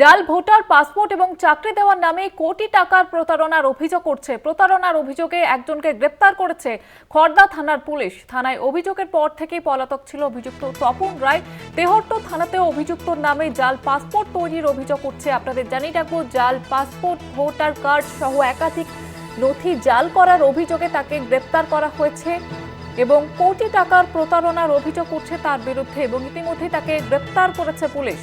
জাল, voter, passport এবং চাকরি দেওয়ার নামে কোটি টাকার প্রতারণার অভিযোগ করছে। প্রতারণার অভিযোগে একজনকে গ্রেপ্তার করেছে খড়দা থানার পুলিশ। থানায় অভিযোগের পর থেকেই পলাতক ছিল অভিযুক্ত তপন রায়। তেহট্ট থানাতেও অভিযুক্তর নামে জাল, পাসপোর্ট তৈরির অভিযোগ করছে আপনাদের জানিয়ে রাখব, জাল, পাসপোর্ট, ভোটার কার্ড সহ একাধিক নথি জাল করার অভিযোগে তাকে গ্রেপ্তার করা হয়েছে এবং কোটি টাকার প্রতারণার অভিযোগ করছে তার বিরুদ্ধে এবং ইতিমধ্যেই তাকে গ্রেপ্তার করেছে পুলিশ।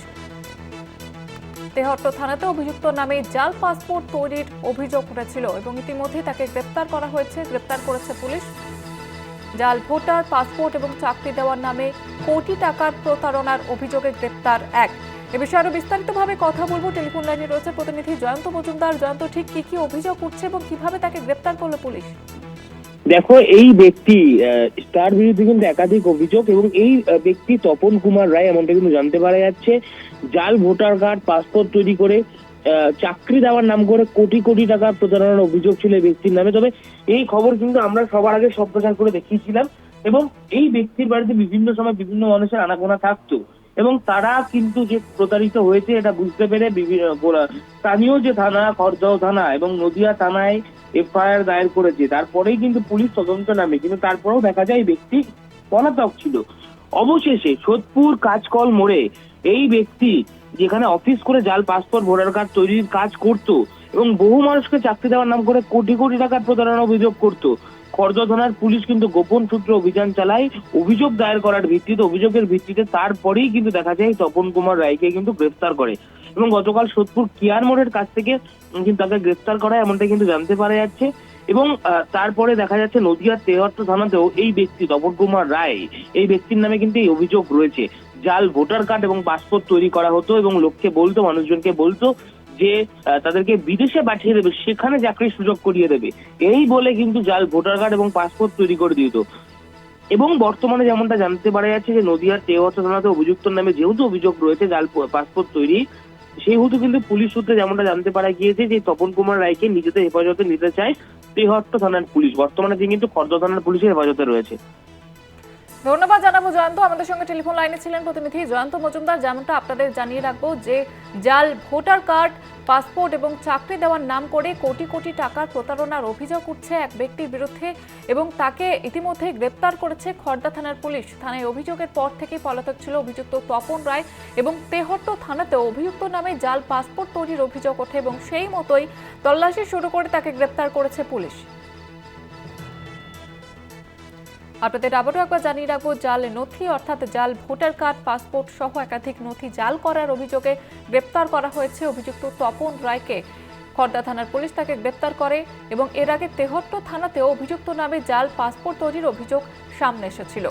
তেহট্ট থানাতে অভিযুক্ত নামে জাল পাসপোর্ট তৈরির অভিযোগ উঠেছিল এবং ইতিমধ্যেই তাকে গ্রেপ্তার করা হয়েছে। গ্রেপ্তার করেছে পুলিশ। জাল ভোটার, পাসপোর্ট এবং চাকরি দেওয়ার নামে কোটি টাকার প্রতারণার অভিযোগে গ্রেপ্তার এক। এ বিষয়ে আরও বিস্তারিতভাবে কথা বলব। টেলিফোন লাইনে রয়েছে প্রতিনিধি জয়ন্ত মজুমদার। জয়ন্ত, ঠিক কি কি অভিযোগ উঠছে এবং কীভাবে তাকে গ্রেপ্তার করল পুলিশ? দেখো, এই ব্যক্তি তার বিরুদ্ধে কিন্তু একাধিক অভিযোগ এবং এই ব্যক্তি তপন কুমার রায় এমনটা কিন্তু জানতে পারা যাচ্ছে। জাল ভোটার কার্ড, পাসপোর্ট তৈরি করে চাকরি দেওয়ার নাম করে কোটি কোটি টাকা প্রতারণার অভিযোগ ছিল এই ব্যক্তির নামে। তবে এই খবর কিন্তু আমরা সবার আগে সম্প্রচার করে দেখিয়েছিলাম এবং এই ব্যক্তির বাড়িতে বিভিন্ন সময় বিভিন্ন মানুষের আনাগোনা থাকতো। এবং তারা কিন্তু যে প্রতারিত হয়েছে এটা বুঝতে পেরে বিভিন্ন স্থানীয় যে থানা খড়দহ থানা এবং নদিয়া থানায় এফআইআর দায়ের করেছে। তারপরেই কিন্তু পুলিশ তদন্ত নামে, কিন্তু তারপরেও দেখা যায় ব্যক্তি পলাতক ছিল। অবশেষে সোদপুর কাজকল মোড়ে এই ব্যক্তি যেখানে অফিস করে জাল, পাসপোর্ট, ভোটার কার্ড তৈরির কাজ করত এবং বহু মানুষকে চাকরি দেওয়ার নাম করে কোটি কোটি টাকার প্রতারণা অভিযোগ করত। খর্দা থানার পুলিশ কিন্তু গোপন সূত্রে অভিযান চালায়। অভিযোগ দায়ের করার ভিত্তিতে, অভিযোগের ভিত্তিতে তারপরেই কিন্তু দেখা যায় তপন কুমার রায়কে কিন্তু গ্রেফতার করে। এবং গতকাল সোদপুর কিয়ার মোড়ের কাছ থেকে কিন্তু তাকে গ্রেফতার করা এমনটা কিন্তু জানতে পারা যাচ্ছে। এবং তারপরে দেখা যাচ্ছে নদিয়ার তেহট্ট থানাতেও এই ব্যক্তি তপন কুমার রায়, এই ব্যক্তির নামে কিন্তু এই অভিযোগ রয়েছে। জাল, ভোটার কার্ড এবং পাসপোর্ট তৈরি করা হতো এবং লোককে বলতো, মানুষজনকে বলতো। যে তাদেরকে বিদেশে পাঠিয়ে দেবে, সেখানে চাকরির সুযোগ করিয়ে দেবে। এই বলে কিন্তু জাল ভোটার কার্ড এবং পাসপোর্ট তৈরি করে দিত এবং বর্তমানে যেমনটা জানতে পারা যাচ্ছে যে নদিয়ার তেহট্ট থানাতে অভিযুক্ত নামে যেহেতু অভিযোগ রয়েছে জাল পাসপোর্ট তৈরি, সেহেতু কিন্তু পুলিশ সূত্রে যেমনটা জানতে পারা গিয়েছে যে তপন কুমার রায়কে নিজেদের হেফাজতে নিতে চায় তেহট্ট থানার পুলিশ। বর্তমানে তিনি কিন্তু খর্দ থানার পুলিশের হেফাজতে রয়েছে। ধন্যবাদ জানাব জয়ন্ত। আমাদের সঙ্গে টেলিফোন লাইনে ছিলেন প্রতিনিধি জয়ন্ত মজুমদার। যেমনটা আপনাদের জানিয়ে রাখব যে, জাল, ভোটার কার্ড, পাসপোর্ট এবং চাকরি দেওয়ার নাম করে কোটি কোটি টাকার প্রতারণার অভিযোগ উঠছে এক ব্যক্তির বিরুদ্ধে এবং তাকে ইতিমধ্যে গ্রেপ্তার করেছে খড়দা থানার পুলিশ। থানায় অভিযোগের পর থেকেই পলাতক ছিল অভিযুক্ত তপন রায় এবং তেহট্ট থানাতেও অভিযুক্ত নামে জাল, পাসপোর্ট তৈরির অভিযোগ ওঠে এবং সেই মতোই তল্লাশি শুরু করে তাকে গ্রেপ্তার করেছে পুলিশ। আপনাদের আবারও একবার জানিয়ে রাখব, জাল নথি অর্থাৎ জাল ভোটার কার্ড, পাসপোর্ট সহ একাধিক নথি জাল করার অভিযোগে গ্রেপ্তার করা হয়েছে অভিযুক্ত তপন রায়কে। খড়দা থানার পুলিশ তাকে গ্রেপ্তার করে এবং এর আগে তেহট্ট থানাতেও অভিযুক্ত নামে জাল, পাসপোর্ট তৈরির অভিযোগ সামনে এসেছিল।